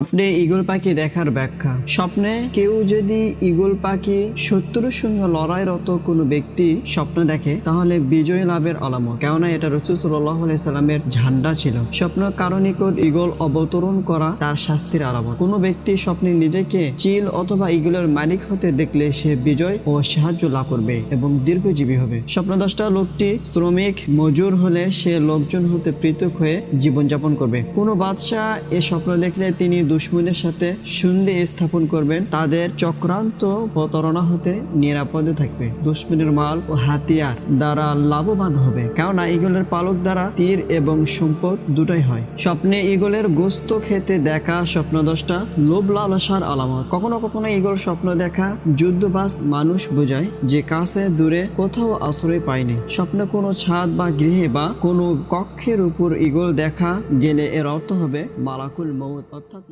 স্বপ্নে ইগল পাখি দেখার ব্যাখ্যা। স্বপ্নে কেউ যদি ইগল পাখি শত্রুর সঙ্গে লড়াইরত কোনো ব্যক্তি স্বপ্ন দেখে, তাহলে বিজয় লাভের আলামত। কেননা এটা রসুল সাল্লাহ সাল্লামের ঝান্ডা ছিল। স্বপ্ন কারও নিকট ইগল অবতরণ করা তার শাস্তির আলামত। কোনো ব্যক্তি স্বপ্নে নিজেকে চিল অথবা ইগলের মালিক হতে দেখলে সে বিজয় ও সাহায্য লাভ করবে এবং দীর্ঘজীবী হবে। স্বপ্নদ্রষ্টা লোকটি শ্রমিক, মজুর হলে সে লোকজন হতে পৃথক হয়ে জীবনযাপন করবে। কোনো বাদশাহ এ স্বপ্ন দেখলে তিনি দুশ্মনের সাথে সন্ধি স্থাপন করবেন, তাদের চক্রান্ত প্রতারণা হতে নিরাপদে থাকবে। দুশ্মনের মাল ও হাতিয়ার দ্বারা লাভবান হবে, কেননা ইগলের পালক দ্বারা তীর এবং সম্পদ দুটাই হয়। স্বপ্নে ইগলের গোস্ত খেতে দেখা স্বপ্নদশটা লোভ লালসার আলামত। কখনো কখনো ইগল স্বপ্ন দেখা যুদ্ধবাস মানুষ বোঝায় যে কাছে দূরে কোথাও আশ্রয় পায়নি। স্বপ্নে কোনো ছাদ বা গৃহে বা কোনো কক্ষের উপর ইগল দেখা গেলে এর অর্থ হবে মালাকুল মৌত অর্থাৎ